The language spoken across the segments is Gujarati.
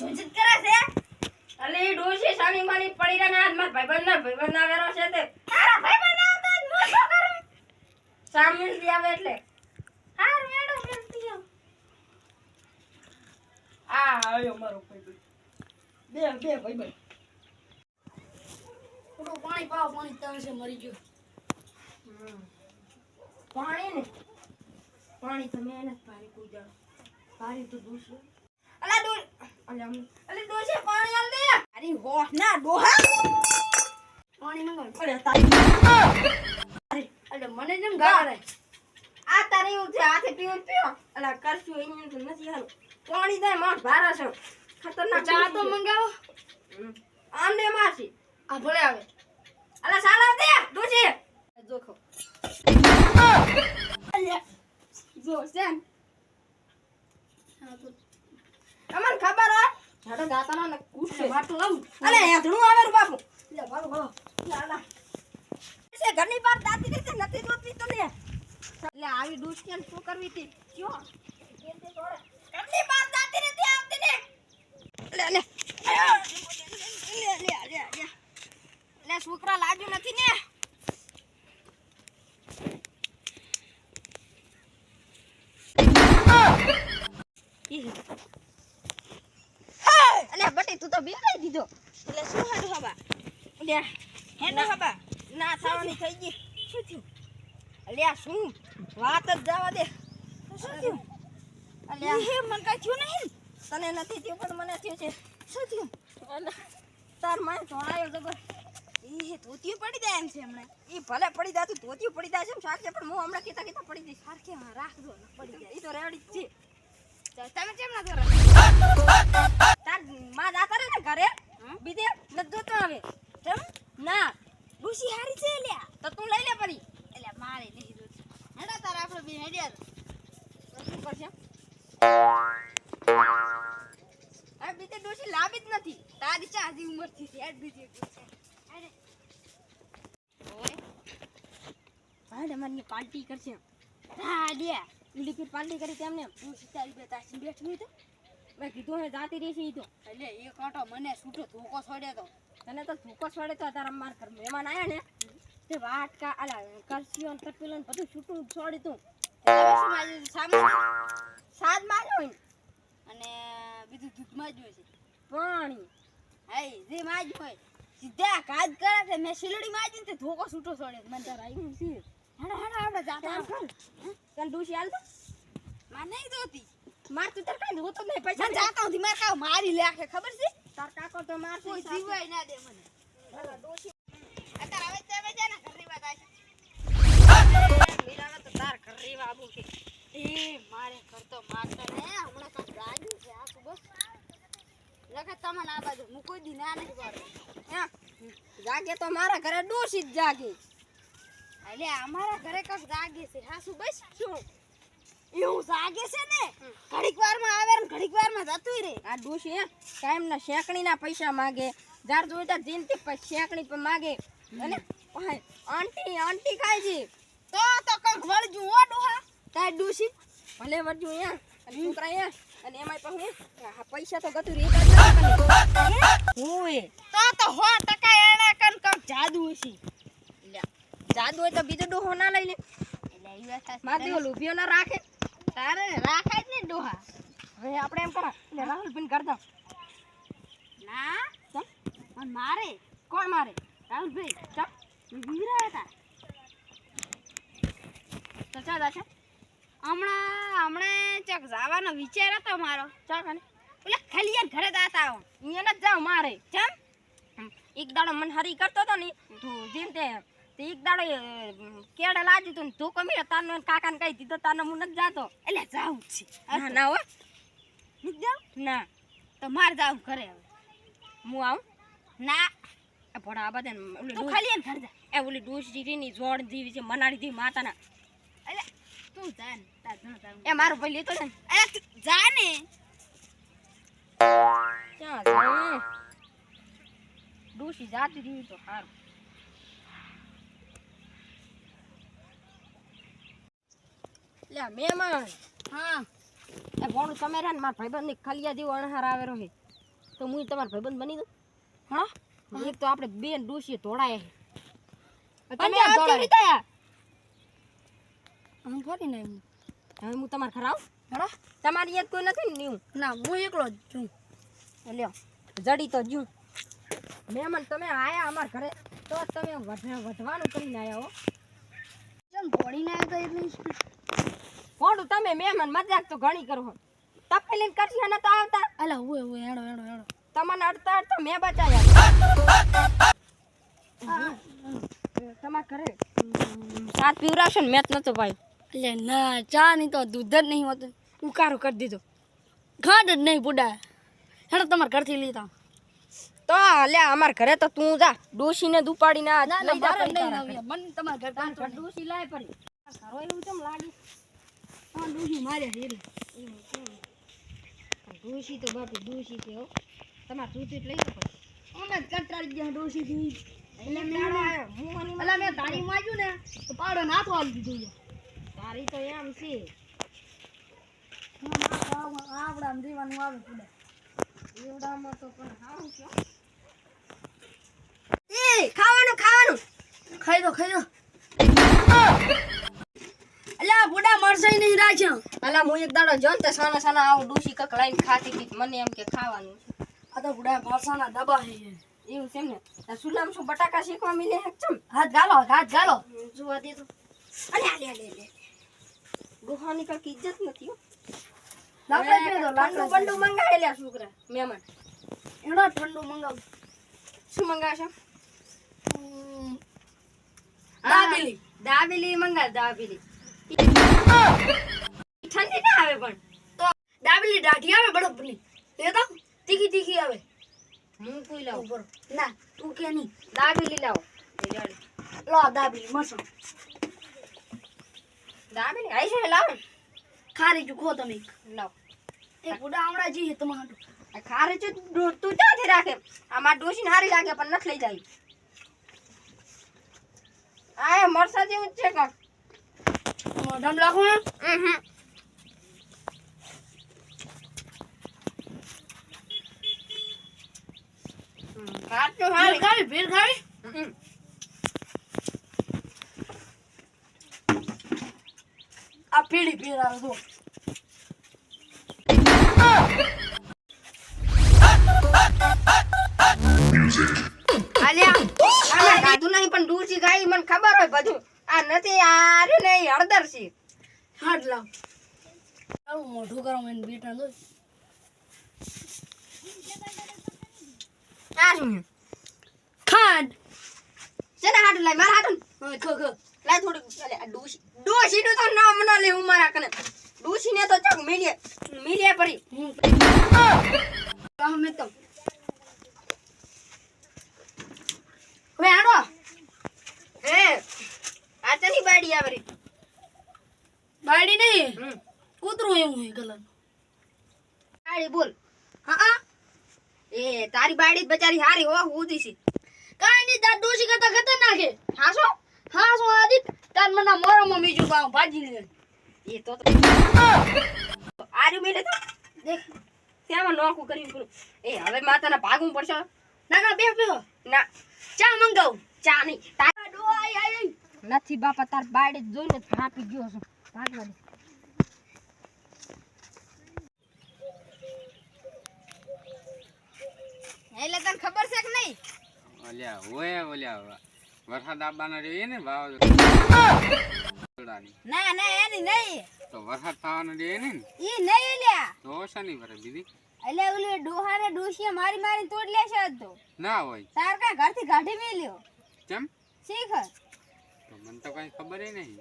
ઝુંઝટ કરે છે? અલી ડોશી સાની માની પડી રહ્યા ને આજ મારા ભાઈબંધ ના ભાઈબંધ ના વેરો છે તે. તારા ભાઈબંધ આવતો જ મો શું કરું? સામે થી આવે એટલે. હાર મેડો મેલતી આ આયો મારો ભાઈબંધ. બે બે ભાઈબંધ. થોડું પાણી પાવ પાણી તરસે મરી ગયો. હમ. પાણી ને? પાણી તમે એને પારી કોઈ જાણો તો દૂસરું અલા દો અલે ડોશી પાણી આલ દે. અરે હો ના ડોહા. પાણી મંગાવ. અલે તારી અલે મને જેમ ગાળે આ તારી છે હાથે પીવું પીવો. અલા કરશું અહીંયા તો નથી હારું પાણી દે માર ભારા છે. ખતરનાક ચા તો. મંગાવો. હમ. આમને માસી આ ભલે આવે. અલા સાલા દે ડોશી જોખો જો સેમ હા તો અમને ખબર હોય? જાડો દાતાનો ને કૂટશે માટો લાવું અલે હેધણું આવે રૂ બાપુ. લે ભાલો ભાલો લાલા છે ઘરની બાર દાતી રીતે નથી જોતી તને. એટલે આવી ડૂસ કેમ શું કરવી હતી? કયો? ઘરની બાર દાતી રીતે આવતી ને લે લે લે લે લે લે લે છોકરા લાગ્યું નથી ને અલે બટી તું તો બેરાઈ દીધો એટલે શું હારું હવા? લે હેનો હવા. ના થવાની થઈ ગઈ. શું થયું? અલ્યા શું? વાત જ જવા દે. શું થયું? અલ્યા હે મને કાઈ થયું નહીં? તને નથી થયું પણ મને થયું છે. શું થયું? તાર માય જોડાયો જબર એ ધોતી પડી જાય એમ છે હમણાં. એ ભલે પડી જાય તું ધોતી પડી જાય છે એમ શાક છે પણ હું હમણાં કીતા કીતા પડી જઈશ. સારખી રાખજો પડી જાય. એ તો રેડી જ છે. તમે કેમ ના કરો? તારમાં દાતા રે ને ઘરે? બીજે નથી જોતો આવે કેમ? ના. ડુસી હારી છે લ્યા તો તું લઈ લે પડી એટલે મારે નહીં જોતી. હેડા તાર આપણો બી હેડ્યા શું કરશે? આ બીજે ડુસી લાવી જ નથી. તારી ચા હજી ઉંમરથી હેડ બીજી છે હેડે. ઓય. ભાડે મને પાર્ટી કરશે. હા લ્યા પાલડી કરી તેમને હું સિતારી બે તાસી બેઠી તો મેં કીધું હે જાતી રહી છે તો. એટલે એ કાંટો મને છૂટો ધોકો છોડ્યો તો. તને તો ધોકો છોડે તો તારા માર ઘર મહેમાન આવ્યા ને. તે વાટકા આલા કરસીઓ ને કટપીલો ને બધું છૂટું છોડી તું. શું માર્યું છે? સામે સાદ માર્યો હોય અને બીજું દૂધ માજ્યું છે. પાણી. હાય જે માર્યું હોય. સીધા કાજ કરે છે. મેં શીલડી મારી તે ધોકો છૂટો છોડ્યો મને તારા આવ્યું છે. હેડો હેડો આપણે જાતા તને ડૂસી હાલ તો માં નહીં જોતી. માર તું તાર કાંઈ જોતો નહીં મને પૈસા દે. જાતા સુધી મારે કાં મારી લાખે ખબર છે? તાર કાકો તો મારશે કોઈ જીવાય ના દે મને. અત્યારે હવે તમે છે ને ઘરની વાત આવી મીરાને તો તાર ઘર રેવા આબુ છે. એ મારે ઘર તો મારતો ને હમણાં કાંઈક ગાજ્યું છે આ બસ? લખે તમને આ બાજુ. હું કોઈ દી ના નહીં પાડતો. હા. જાગે તો મારા ઘરે ડોસી જ જાગે. એટલે અમારા ઘરે કંઈક જાગે છે. હા શું બસ શું? એવું જાગે છે ને? ઘડીક વારમાં આવે ને ઘડીક વારમાં જતું રે. આ ડોશી હે? કાયમ ના શેકણી ના પૈસા માગે. જાર જોઈતા તારથી શેકણી પણ માગે. અને આંટી આંટી ખાય છે. તો તો કંઈક વળજું ઓ ડોહા. તાર ડોશી? ભલે વળજું અહીંયા અને છોકરા અહીંયા અને એમાંય પાછું આ પૈસા તો ગતું રે જ એ? હોય તો તો હો ટકા એને કન કંઈક જાદુ હશે. જાદુ હોય તો બીજો ડોહો ના લઈ લે. દેવો લુભિયો ના રાખે. તારે રાખે જ ને ડોહા. હવે આપણે એમ કરા. એટલે રાહુલ બિન કરતા ના. ચમ. પણ મારે. કોણ મારે? રાહુલભાઈ. ચમ. વીરા હતા. તો ચાલ છે હમણાં હમણાં ચક જવાનો વિચાર હતો મારો. ચાલ ખાને. ખાલી ખલિયાન ઘરે દાતા આવો અહીંયા જ જાવ મારે. ચમ. એક દાડો મન હરી કરતો તો ને તું જેમ તે તે એક દાડો કેડે લાદી તું તું કમી તારનો ને કાકાને કહી દીધો તારનો હું નથી જાતો. એટલે જાઉં છે. ના ના હો. નથી જાવ ના. તો મારે જાઉં ઘરે હવે. હું આવું? ના. ભોળા આ બધા ઓલી તું ખાલી એમ ઘરે જા. એ ઓલી ડોસી જોડ જીવી છે મનાડી દી માતાના. એટલે તું જા ને તાર જણ એ મારો ભાઈ લેતો ને. અરે જા ને. ક્યાં ડોસી જાતી રહી તો સારું. લે મહેમાન હા. એ ભોળું તમે રહે ને મારા ભાઈબંધની ખલિયા જેવો અણહાર આવેલો છે. તો હું તમારો ભાઈબંધ બની દઉં? હા. એક તો આપણે બે ડોશી તોડાય તમે આયા? હું થોડી ના એમ. હવે હું તમારે ખરાવ હા તમારી યાદ કોઈ નથી ને હું ના હું એકલો જ છું. લ્યો જડી તો જું મહેમાન તમે આયા અમારા ઘરે તો તમે વધવાનું કરીને આયા હો. ચમ ભોળી ના આવ્યો તો એટલી? સ્પીડ તમે મહેમાન મજાક તો ઘણી કરો તપેલીન કરશી ને તો આવતા. અલા હું હું હેડો હેડો હેડો. તમને અડતા અડતા મેં બચાવ્યા. તમાર ઘરે? સાત પીવરાવશો ને મેચ નતો ભાઈ. એટલે ના ચા નહીં તો દૂધ જ નહીં હોતું. ઉકારો કરી દીધો. ખાંડ જ નહીં બુડા હેડો તમારા ઘરથી લીધા તો લે અમાર ઘરે તો તું જા. ડોશી ને દુપાડી ના લઈ જા પડી બંને તમારા ઘર ડોશી લાય પડી. ઘરો એવું કેમ લાગે હા મારે છે એટલે ડોશી તો બાપી ડોસી છે તમારે તું લઈ લો અમે કંટાળી ગયા ડોસી થી એટલે મેં આવ્યો અલા મેં તારી માર્યું ને તો પાડો નાથો આલી દીધું તારી તો એમ છે. આવડા જીવાનું આવે બુડા એવડામાં તો પણ સારું છે એ ખાવાનું ખાવાનું. ખાઈ દો ખાઈ દો. બુડા મરસાઈ નહીં રાખ્યો. અલા હું એક દાડો જોન તે સાના સાના આવું ડૂસી કક લઈને ખાતી હતી મને એમ કે ખાવાનું છે. આ તો બુડા મરસાના ડબ્બા હે. એવું છે ને સુલામ શું બટાકા શીખવા મિલે હે ચમ? હાથ ગાલો હાથ ગાલો. જોવા દે તો. અલે અલે અલે અલે. ગુહાની કક ઇજ્જત નથી લાકડા પીએ તો લાકડું બંડું બંડુ મંગાવેલા છોકરા મહેમાન. એનો ઠંડુ મંગાવ. શું મંગાવશો? દાબેલી. દાબેલી મંગાવ દાબેલી. ઠંડી ના આવે પણ. તો દાબેલી દાઢી આવે બળપની એ તો તીખી તીખી આવે. હું કોઈ લાવ? ઉપર. ના તું કે નહીં. દાબેલી લાવ. લો દાબેલી મસો દાબેલી આઈ છે લાવ. ખારી ચૂકો તમે લાવ. એ બુડા આવડા જઈએ તમારું. ખારે છે તું તું ક્યાંથી રાખે? આમાં ડોસીને હારી લાગે પણ નથી લઈ જાય. આ મરસા જેવું જ છે કાંક. મોઢામ કાચું ભેળ હારી. ખાવી ભેળ ખાવી ઉહું. આ પીડી ભેળ આવે તો આલ્યા, આમાં ગાધું નહીં પણ દૂરથી ગાય મને ખબર હોય બધું. આ નથી આ રે ને હળદર છે. હાડ લાવ. આવું મોઢું કરો મને બેટા દો આ શું? ખાંડ. હાડ હાટું લાય મારા હવે ખો ખો. લાય થોડું અલે આ ડોશી ડૂસીનું તો નામ ન લે હું મારા કને. ડૂસીને તો ચક મિલીએ મિલીએ પડી. હું કાહ મેં તો હવે આડો હે આ તની બાડી આવે રી કૂતરું એવું હે કલર બાડી બોલ. હા હા. એ તારી બાડી બચારી હારી હો ઉધી છે. કાઈ ની તાર ડોસી કરતા ખતરનાક હે હાસો હાસો આદિત. તાર મને મોરામાં બીજું પાઉં ભાજી લે એ તો આર્યું મેલે તો? દેખ. ત્યાં નોખું કર્યું પૂરું એ હવે માતાના ભાગવું પડશે. ના ના બે બે ના. ચા મંગાવું. ચા નહીં. તારા ડો આઈ આઈ. આઈ. નથી બાપા તાર બાડી જોઈને જ ગયો છું ભાગવા એટલે તને ખબર છે કે નહીં? ઓલ્યા ઓય ઓલ્યા વરસાદ આવવાનો રહીએ ને વાવાઝોડાની ના ના એની નહીં. તો વરસાદ થવાનો રહીએ ને? ઈ નહીં લ્યા તો શાની ભરે દીદી એટલે ઓલી ડોહાને ડોશીએ મારી મારી તોડ લેશે તો. ના હોય. તાર કાંઈ ઘરથી કાઢી મેલ્યો? કેમ? શીખ. તો મને તો કઈ ખબર નહીં.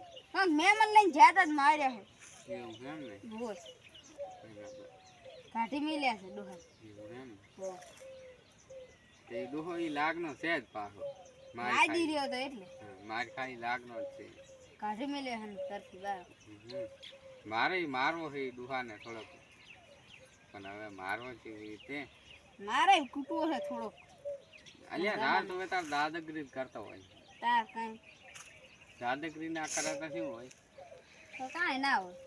મેં મન લઈને જાતા જ માર્યા છે. એવું કેમ ને? બોલ. કાઢી મેલ્યા છે ડોહા. એવું એમ. તે દુહો ઈ લાગનો છે જ પાછો. માર ખાઈ. રહ્યો તો એટલે. માર ખાઈ લાગનો જ છે. કાઢે મેલે હન કરતી બા મારે મારવો છે દુહાને થોડોક. પણ હવે મારવો છે એ રીતે. મારે કૂટવો છે થોડોક. અલ્યા રાત હવે તાર દાદગરી કરતો હોય. તાર કઈ. દાદગરી ના કરાતા શું હોય? તો કાંઈ ના હોય.